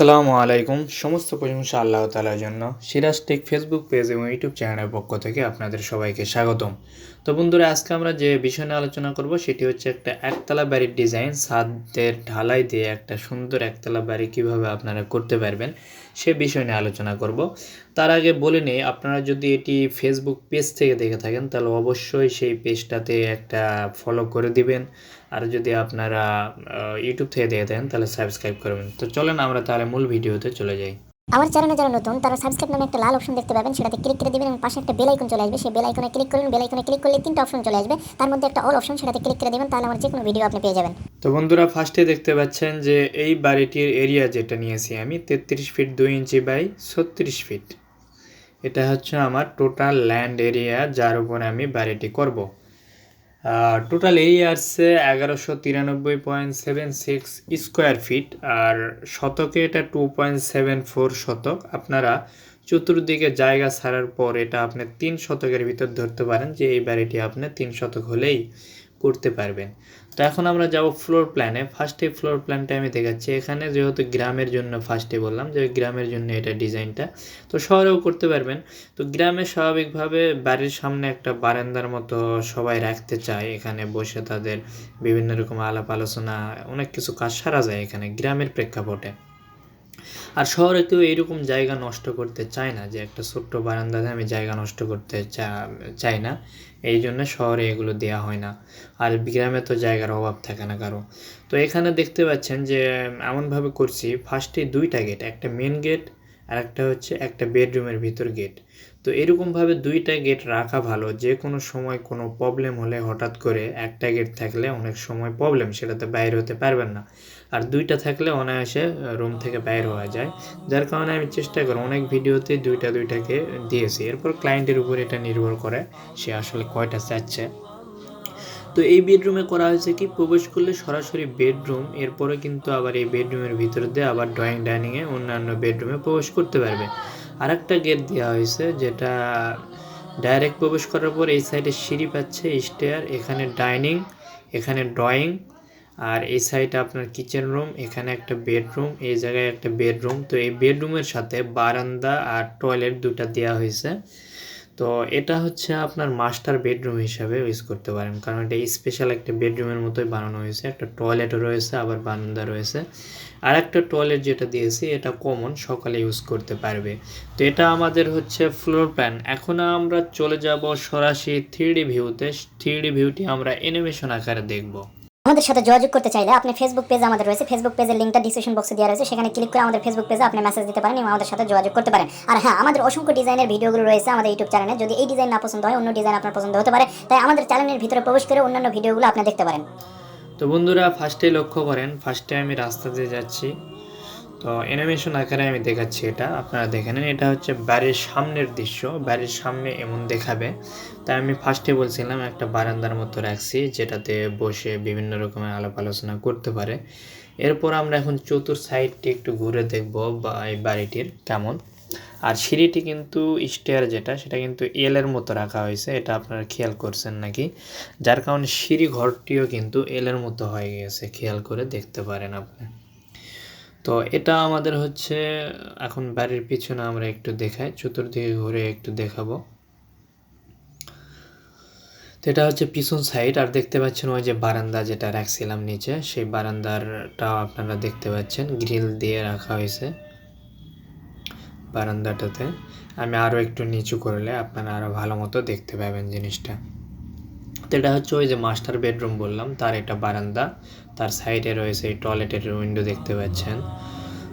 আসসালামু আলাইকুম। সমস্ত প্রশংসা আল্লাহ তালার জন্য। সিরাজ টেক ফেসবুক পেজ এবং ইউটিউব চ্যানেলের পক্ষ থেকে আপনাদের সবাইকে স্বাগতম। তো বন্ধুরা, আজকে আমরা যে বিষয় নিয়ে আলোচনা করব, সেটি হচ্ছে একটা একতলা বাড়ির ডিজাইন, ছাদের ঢালাই দিয়ে একটা সুন্দর একতলা বাড়ি কীভাবে আপনারা করতে পারবেন, সে বিষয় নিয়ে আলোচনা করব। তার আগে বলে নিই, আপনারা যদি এটি ফেসবুক পেজ থেকে দেখে থাকেন, তাহলে অবশ্যই সেই পেজটাতে একটা ফলো করে দিবেন। আর যদি আপনারা ইউটিউব থেকে দেখে দেন তাহলে সাবস্ক্রাইব করবেন। তো চলেন আমরা তাহলে মূল ভিডিওতে চলে যাই। আমার চ্যানেলে যারা নতুন তারা সাবস্ক্রাইব নামে একটা লাল অপশন দেখতে পাবেন সেটাতে ক্লিক করে দিবেন এবং পাশে একটা বেল আইকন চলে আসবে। সেই বেল আইকনে ক্লিক করবেন বেল আইকনে ক্লিক করলে তিনটা অপশন চলে আসবে। তার মধ্যে একটা অল অপশন সেটাতে ক্লিক করে দিবেন তাহলে আমার যে কোনো ভিডিও আপনি পেয়ে যাবেন। তো বন্ধুরা ফার্স্টে দেখতে পাচ্ছেন যে এই বাড়িটির এরিয়া যেটা নিয়েছি আমি তেত্রিশ ফিট দুই ইঞ্চি বাই ছত্রিশ ফিট এটা হচ্ছে আমার টোটাল ল্যান্ড এরিয়া যার উপর আমি বাড়িটি করব। টোটাল এই আসছে এগারোশো তিরানব্বই point seven six square feet আর শতকে এটা টু পয়েন্ট সেভেন ফোর শতক। আপনারা চতুর্দিকে জায়গা ছাড়ার পর এটা আপনি তিন শতকের ভিতর ধরতে পারেন যে এই বাড়িটি আপনি তিন শতক হলেই করতে পারবেন। তো এখন আমরা যাব ফ্লোর প্ল্যানে ফার্স্টে ফ্লোর প্ল্যানটা আমি দেখাচ্ছি। এখানে যেহেতু গ্রামের জন্য ফার্স্টে বললাম যে গ্রামের জন্য এটা ডিজাইনটা তো শহরেও করতে পারবেন। তো গ্রামে স্বাভাবিকভাবে বাড়ির সামনে একটা বারান্দার মতো সবাই রাখতে চায়। এখানে বসে তাদের বিভিন্ন রকম আলাপ আলোচনা, অনেক কিছু কাজ সারা যায় এখানে, গ্রামের প্রেক্ষাপটে। আর শহরে কেউ এইরকম জায়গা নষ্ট করতে চায় না, যে একটা ছোট্ট বারান্দাতে আমি জায়গা নষ্ট করতে চাই না। এই জন্য শহরে এগুলো দেওয়া হয় না। আর গ্রামে তো জায়গার অভাব থাকে না কারও। তো এখানে দেখতে পাচ্ছেন যে, এমনভাবে করছি ফার্স্টে দুইটা গেট একটা মেন গেট আর একটা হচ্ছে একটা বেডরুমের ভিতর গেট তো এরকমভাবে দুইটা গেট রাখা ভালো। যে কোনো সময় কোনো প্রবলেম হলে হঠাৎ করে একটা গেট থাকলে অনেক সময় প্রবলেম সেটাতে বাইর হতে পারবেন না। আর দুইটা থাকলে অনায়াসে রুম থেকে বাইর হওয়া যায়। যার কারণে আমি চেষ্টা করি, অনেক ভিডিওতে দুইটা দুইটাকে দিয়েছি। এরপর ক্লায়েন্টের উপর এটা নির্ভর করে সে আসলে কয়টা চাচ্ছে। তো এই বেডরুমে করা হয়েছে কি, প্রবেশ করলে সরাসরি বেডরুম এরপরে কিন্তু আবার এই বেডরুমের ভিতর দিয়ে আবার ড্রয়িং ডাইনিংয়ে অন্যান্য বেডরুমে প্রবেশ করতে পারবে। আর একটা গেট দেওয়া হয়েছে, যেটা ডাইরেক্ট প্রবেশ করার পর এই সাইডে সিঁড়ি পাচ্ছে স্টেয়ার এখানে ডাইনিং এখানে ড্রয়িং আর এই সাইডে আপনার কিচেন রুম এখানে একটা বেডরুম এই জায়গায় একটা বেডরুম তো এই বেডরুমের সাথে বারান্দা আর টয়লেট দুটা দেওয়া হয়েছে। তো এটা হচ্ছে আপনার মাস্টার বেডরুম হিসাবে ইউজ করতে পারেন। কারণ এটা স্পেশাল একটা বেডরুমের মতোই বানানো হয়েছে। একটা টয়লেটও রয়েছে, আবার বারান্দা রয়েছে। আর একটা টয়লেট যেটা দিয়েছি, এটা কমন সকালে ইউজ করতে পারবে। তো এটা আমাদের হচ্ছে ফ্লোর প্ল্যান এখন আমরা চলে যাব সরাসরি থ্রি ভিউতে থ্রি ভিউটি আমরা অ্যানিমেশন আকারে দেখব। আমাদের সাথে যোগাযোগ করতে চাইলে আপনি ফেসবুক পেজ আমাদের রয়েছে। ফেসবুক পেজের লিঙ্কটা ডিসক্রিপশন বক্সে দেওয়া রয়েছে। সেখানে ক্লিক করে আমাদের ফেসবুক পেজে আপনি মেসেজ দিতে পারেন, এবং আমাদের সাথে যোগাযোগ করতে পারেন। আর হ্যাঁ আমাদের অসংখ্য ডিজাইনের ভিডিওগুলো রয়েছে আমাদের ইউটিউব চ্যানেলে যদি এই ডিজাইন না পছন্দ হয়, অন্য ডিজাইন আপনার পছন্দ হতে পারে। তাই আমাদের চ্যানেলের ভিতরে প্রবেশ করে অন্যান্য ভিডিওগুলো আপনি দেখতে পারেন। তো বন্ধুরা ফার্স্টে লক্ষ্য করেন ফার্স্টে আমি রাস্তা দিয়ে যাচ্ছি। তো অ্যানিমেশন আকারে আমি দেখাচ্ছি এটা, আপনারা দেখে নেন। এটা হচ্ছে বাড়ির সামনের দৃশ্য বাড়ির সামনে এমন দেখাবে। তাই আমি ফার্স্টে বলছিলাম একটা বারান্দার মতো রাখছি, যেটাতে বসে বিভিন্ন রকমের আলাপ আলোচনা করতে পারে। এরপর আমরা এখন চতুর সাইডটি একটু ঘুরে দেখব বা এই বাড়িটির কেমন। আর সিঁড়িটি কিন্তু স্টেয়ার যেটা, সেটা কিন্তু এলের মতো রাখা হয়েছে, এটা আপনারা খেয়াল করছেন নাকি? যার কারণে সিঁড়ি ঘরটিও কিন্তু এলের মতো হয়ে গেছে, খেয়াল করে দেখতে পারেন আপনি। তো এটা আমাদের হচ্ছে, এখন বাড়ির পিছনে আমরা একটু দেখাই, চতুর্দিকে ঘুরে একটু দেখাবো। তো এটা হচ্ছে পিছন সাইড আর দেখতে পাচ্ছেন ওই যে বারান্দা যেটা রাখছিলাম নিচে, সেই বারান্দারটাও আপনারা দেখতে পাচ্ছেন, গ্রিল দিয়ে রাখা হয়েছে বারান্দাটাতে। আমি আরও একটু নিচু করলে আপনারা আরও ভালো মতো দেখতে পাবেন জিনিসটা। তো এটা হচ্ছে ওই যে মাস্টার বেডরুম বললাম, তার এটা বারান্দা, তার সাইডে রয়েছে এই টয়লেটের উইন্ডো দেখতে পাচ্ছেন।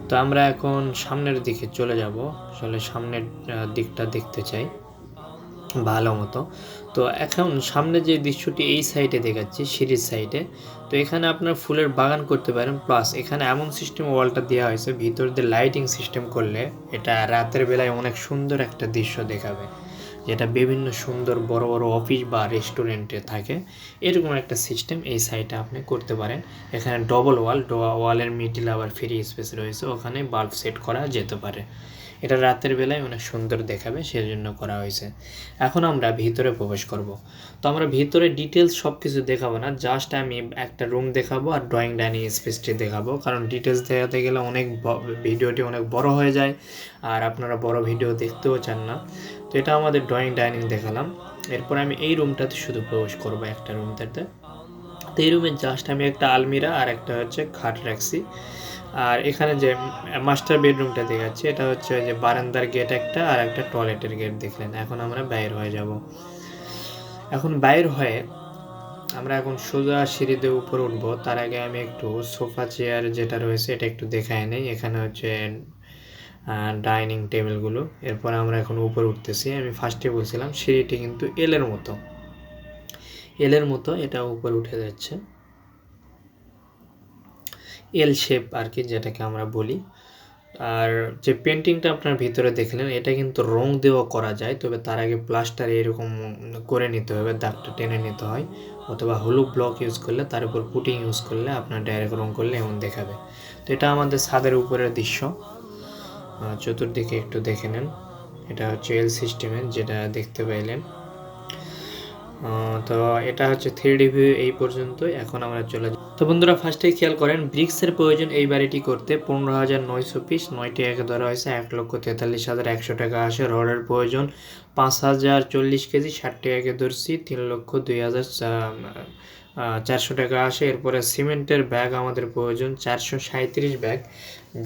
তো আমরা এখন সামনের দিকে চলে যাব, আসলে সামনের দিকটা দেখতে চাই, ভালো মতো। তো এখন সামনে যে দৃশ্যটি এই সাইডে দেখাচ্ছি, সিঁড়ির সাইডে তো এখানে আপনার ফুলের বাগান করতে পারেন প্লাস এখানে এমন সিস্টেম ওয়ালটা দেওয়া হয়েছে, ভিতর দিয়ে লাইটিং সিস্টেম করলে এটা রাতের বেলায় অনেক সুন্দর একটা দৃশ্য দেখাবে। যেটা বিভিন্ন সুন্দর বড় বড় অফিস বা রেস্টুরেন্টে থাকে, এরকম একটা সিস্টেম এই সাইটে আপনি করতে পারেন। এখানে ডবল ওয়াল ওয়ালের মিডিল আবার ফ্রি স্পেস রয়েছে, ওখানে বাল্ব সেট করা যেতে পারে। এটা রাতের বেলায় অনেক সুন্দর দেখাবে, সেজন্য করা হয়েছে। এখন আমরা ভিতরে প্রবেশ করব। তো আমরা ভিতরে ডিটেলস সব কিছু দেখাবো না জাস্ট আমি একটা রুম দেখাবো আর ড্রয়িং ডাইনিং স্পেসটি দেখাবো। কারণ ডিটেলস দেখাতে গেলে অনেক ভিডিওটি অনেক বড় হয়ে যায়, আর আপনারা বড় ভিডিও দেখতেও চান না। তো এটা আমাদের ড্রয়িং ডাইনিং দেখালাম। এরপর আমি এই রুমটাতে শুধু প্রবেশ করব একটা রুমটাতে তো। এই রুমে জাস্ট আমি একটা আলমিরা আর একটা হচ্ছে খাট রাখছি। আর এখানে যে মাস্টার বেডরুমটা দেখাচ্ছি, এটা হচ্ছে যে বারান্দার গেট একটা আর একটা টয়লেটের গেট দেখলেন। এখন আমরা বাইর হয়ে যাব। এখন বাইর হয়ে আমরা এখন সোজা সিঁড়িতে উপরে উঠবো। তার আগে আমি একটু সোফা চেয়ার যেটা রয়েছে, এটা একটু দেখায় নেই। এখানে হচ্ছে ডাইনিং টেবিলগুলো। এরপর আমরা এখন উপরে উঠতেছি। আমি ফার্স্টে বলছিলাম, সিঁড়িটি কিন্তু এলের মতো। এলের মতো, এটা উপরে উঠে যাচ্ছে। এল শেপ আর কি, যেটাকে আমরা বলি। আর যে পেন্টিংটা আপনার ভিতরে দেখলেন, এটা কিন্তু রং দেওয়া করা যায়, তবে তার আগে প্লাস্টার এরকম করে নিতে হবে, দাগটা টেনে নিতে হয়। অথবা হলুদ ব্লক ইউজ করলে, তার উপর পুটিং ইউজ করলে আপনার ডাইরেক্ট রং করলে এমন দেখাবে। তো এটা আমাদের ছাদের উপরের দৃশ্য। চতুর্দিকে একটু দেখে নেন। এটা হচ্ছে এল সিস্টেমের যেটা দেখতে পাইলেন। তো এটা হচ্ছে থ্রি ডি ভিউ এই পর্যন্ত এখন আমরা চলে যাই। তো বন্ধুরা ফার্স্টে খেয়াল করেন ব্রিক্সের প্রয়োজন এই বাড়িটি করতে পনেরো হাজার নয়শো পিস নয়টি একে ধরা হয়েছে এক লক্ষ তেতাল্লিশ হাজার একশো টাকা আসে রডের প্রয়োজন। পাঁচ হাজার চল্লিশ কেজি, ষাটটি একে ধরছি, তিন লক্ষ দুই হাজার চারশো টাকা আসে। এরপরে সিমেন্টের ব্যাগ আমাদের প্রয়োজন, চারশো সাঁত্রিশ ব্যাগ।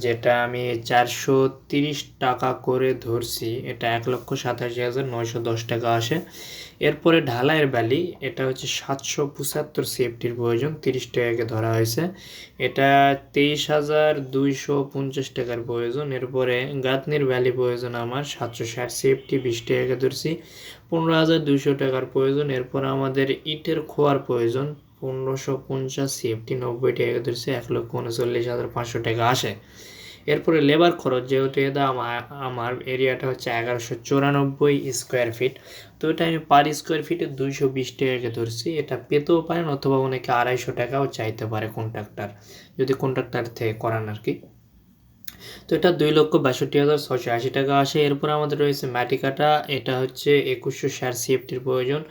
যেটা আমি চারশো তিরিশ টাকা করে ধরছি, এটা এক লক্ষ সাতাশি হাজার নয়শো দশ টাকা আসে। এরপরে ঢালাইয়ের বালি, এটা হচ্ছে সাতশো পঁচাত্তর সেফটির প্রয়োজন, তিরিশ টাকাকে ধরা হয়েছে। এটা তেইশ হাজার দুইশো পঞ্চাশ টাকার প্রয়োজন, এরপরে গাঁথনির ভ্যালি প্রয়োজন আমার, সাতশো ষাট সেফটি, বিশ টাকাকে ধরছি। পনেরো হাজার দুইশো টাকার প্রয়োজন, এরপর আমাদের ইটের খোয়ার প্রয়োজন পনেরোশো পঞ্চাশ সিএফটি নব্বই টাকা ধরছে, এক লক্ষ উনচল্লিশ হাজার পাঁচশো টাকা আসে। এরপরে লেবার খরচ, যেহেতু এটা আমার এরিয়াটা হচ্ছে এগারোশো চুরানব্বই স্কোয়ার ফিট, তো এটা আমি পার স্কোয়ার ফিটে দুইশো বিশ টাকাকে ধরছি। এটা পেতেও পারেন অথবা অনেকে আড়াইশো টাকাও চাইতে পারে কন্ট্রাক্টর, যদি কন্ট্রাক্টর থেকে করান আর কি। তো এটা দুই লক্ষ বাষট্টি হাজার ছশো আশি টাকা আসে। এরপর আমাদের রয়েছে মাটি কাটা এটা হচ্ছে একুশশো ষাট সিএফটির প্রয়োজন।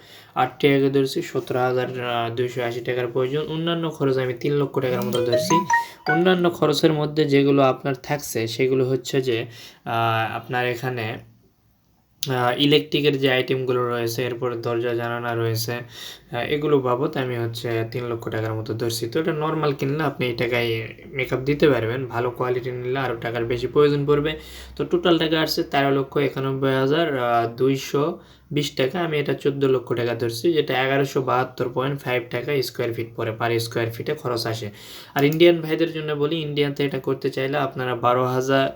আটটি টাকা ধরছি, সতেরো হাজার দুইশো আশি টাকার প্রয়োজন। অন্যান্য খরচ আমি তিন লক্ষ টাকার মতো ধরছি। অন্যান্য খরচের মধ্যে যেগুলো আপনার থাকছে, সেগুলো হচ্ছে যে আপনার এখানে ইলেকট্রিকের যে আইটেমগুলো রয়েছে, এরপরে দরজা, জানালা রয়েছে এগুলো বাবদ আমি হচ্ছে তিন লক্ষ টাকার মতো ধরছি। তো এটা নর্মাল কিনলে আপনি এই টাকায় মেকআপ দিতে পারবেন, ভালো কোয়ালিটি নিলে আরও টাকার বেশি প্রয়োজন পড়বে। তো টোটাল টাকা আসছে তেরো লক্ষ একানব্বই হাজার দুইশো বিশ টাকা। আমি এটা চোদ্দ লক্ষ টাকা ধরছি, যেটা এগারোশো বাহাত্তর পয়েন্ট ফাইভ টাকা স্কোয়ার ফিট পরে পার স্কোয়ার ফিটে খরচ আসে। আর ইন্ডিয়ান ভাইদের জন্য বলি ইন্ডিয়ানতে এটা করতে চাইলে আপনারা বারো হাজার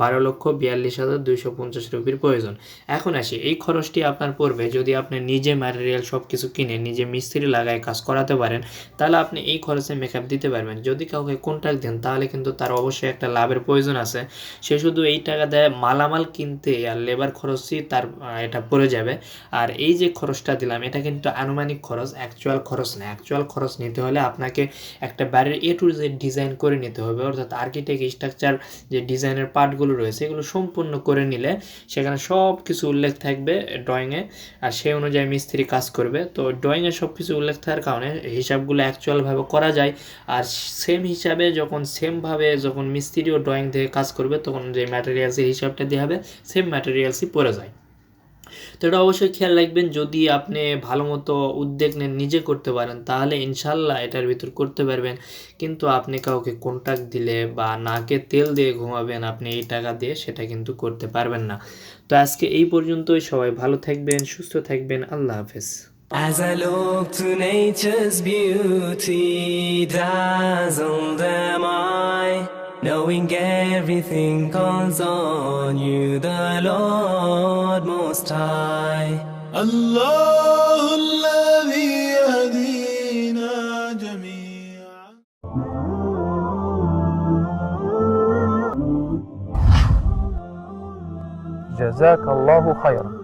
বারো লক্ষ বিয়াল্লিশ হাজার দুইশো পঞ্চাশ রুপির প্রয়োজন। এখন আসি, এই খরচটি আপনার পড়বে যদি আপনি নিজে ম্যাটেরিয়াল সব কিছু কিনে নিজে মিস্ত্রি লাগায় কাজ করাতে পারেন, তাহলে আপনি এই খরচে মেকআপ দিতে পারবেন। যদি কাউকে কন্ট্রাক্ট দেন, তাহলে কিন্তু তার অবশ্যই একটা লাভের প্রয়োজন আছে। সে শুধু এই টাকা দেয় মালামাল কিনতে আর লেবার খরচই তার এটা পড়ে যাবে। আর এই যে খরচটা দিলাম, এটা কিন্তু আনুমানিক খরচ অ্যাকচুয়াল খরচ না অ্যাকচুয়াল খরচ নিতে হলে আপনাকে একটা বাড়ির এ টু জেড ডিজাইন করে নিতে হবে। অর্থাৎ আর্কিটেক্ট স্ট্রাকচার যে ডিজাইনের পার্টগুলো রয়েছে, এগুলো সম্পূর্ণ করে নিলে সেখানে সব কিছু উল্লেখ থাকবে ড্রয়িংয়ে আর সেই অনুযায়ী মিস্ত্রি কাজ করবে। তো ড্রয়িংয়ে সব কিছু উল্লেখ থাকার কারণে হিসাবগুলো অ্যাকচুয়ালভাবে করা যায়। আর সেম হিসাবে যখন সেমভাবে যখন মিস্ত্রিও ড্রয়িং থেকে কাজ করবে, তখন যে ম্যাটেরিয়ালসের হিসাবটা দেওয়া হবে সেম ম্যাটেরিয়ালসই পড়ে যায়। তো এটা অবশ্যই খেয়াল রাখবেন যদি আপনি ভালো মতো উদ্যোগ নেন নিজে করতে পারেন তাহলে ইনশাল্লাহ এটার ভিতর করতে পারবেন। কিন্তু আপনি কাউকে কন্ট্যাক্ট দিলে বা নাকে তেল দিয়ে ঘুমাবেন আপনি এই টাকা দিয়ে সেটা কিন্তু করতে পারবেন না। তো আজকে এই পর্যন্তই সবাই ভালো থাকবেন সুস্থ থাকবেন আল্লাহ হাফেজ। As I look to nature's beauty, dazzled am I, knowing everything calls on you, the Lord Most High. الله الذي يهدينا جميعا جزاك الله خيرا